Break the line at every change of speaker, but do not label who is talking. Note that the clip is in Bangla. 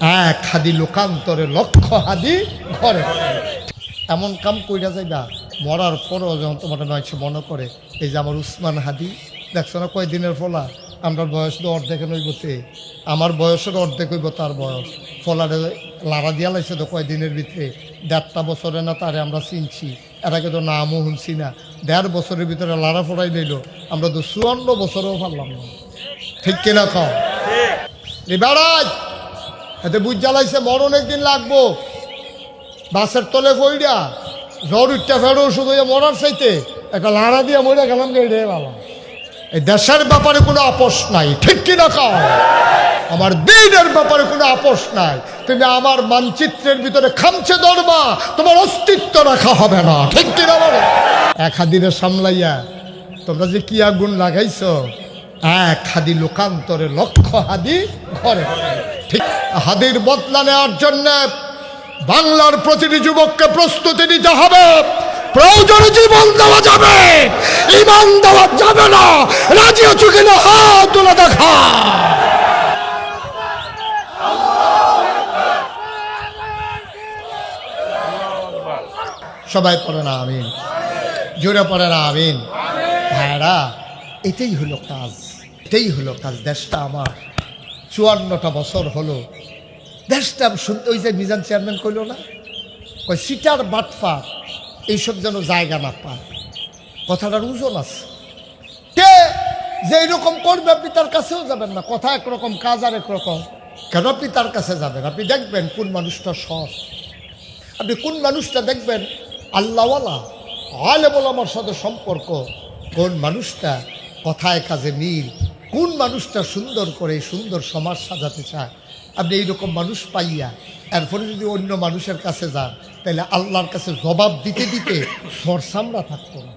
এক হাদি লোকান্তরে, লক্ষ হাদি ঘরে। এমন কাম কইরা যাইবা, মরার পরও যখন তোমার নয় মনে করে। এই যে আমার উসমান হাদি, দেখছ না কয়দিনের ফলা? আমরা বয়স তো অর্ধেক নইবতে আমার বয়সের অর্ধেক হইব তার বয়স। ফলারে লাড়া দিয়া লাইছে তো কয়দিনের ভিতরে। দেড়টা বছরে না তারে আমরা চিনছি। এর আগে তো নামও শুনছি না। দেড় বছরের ভিতরে লাড়া ফোড়াই নিল আমরা তো চুয়ান্ন বছরেও পারলাম না। ঠিক কিনা খাও রিবারাজ এতে বুঝ জ্বালাইছে মরণ একদিন লাগবো। বাসের তলে পইডা, জ্বর উঠতে ফেরো শুধু এ মরার চাইতে একটা লাড়া দিয়ে মরে গেলাম রে বাবা। এই দেশের ব্যাপারে কোনো আপোষ নাই, ঠিক কিনা খাও আমার দিনের ব্যাপারে কোনো আপোষ নাই। তুমি আমার মানচিত্রের ভিতরে খামছে ধরবা তোমার অস্তিত্ব রাখা হবে না, ঠিক কিনা বলো? এক হাদিরে সামলাইয়া, তোমরা যে কি আগুন লাগাইছো? এক হাদি লোকান্তরে লক্ষ হাদি ঘরে। ঠিক হাদির বদলা নেওয়ার জন্য বাংলার প্রতিটি যুবককে প্রস্তুতি নিতে হবে। প্রয়োজনে জীবন দেওয়া যাবে, ইমান দেওয়া যাবে না। রাজি আছো কিনা? হাত তোলা দেখা। সবাই পড়ে না, আমিন। জোরে পড়ে না, আমিন। ভাইরা, এটাই হলো কাজ, এটাই হলো কাজ, দেশটা আমার। চুয়ান্নটা বছর হলো। দেশটা শুনতে ওই যে মিজান চেয়ারম্যান কইল না? ওই সিটার বাটফা, এইসব যেন জায়গা না পায়। কথাটার ওজন আছে। কে যে এইরকম করবে আপনি তার কাছেও যাবেন না। কথা একরকম, কাজ আর একরকম। কেন আপনি তার কাছে যাবেন? আপনি দেখবেন কোন মানুষটা সৎ। আপনি কোন মানুষটা দেখবেন? আল্লাহওয়ালা আলে আমার সাথে সম্পর্ক। কোন মানুষটা কথায় কাজে মিল কোন মানুষটা সুন্দর করে সুন্দর সমাজ সাজাতে চায়? আপনি এইরকম মানুষ পাইয়া, এরপরে যদি অন্য মানুষের কাছে যান, তাহলে আল্লাহর কাছে জবাব দিতে দিতে সরসামরা থাকতো না।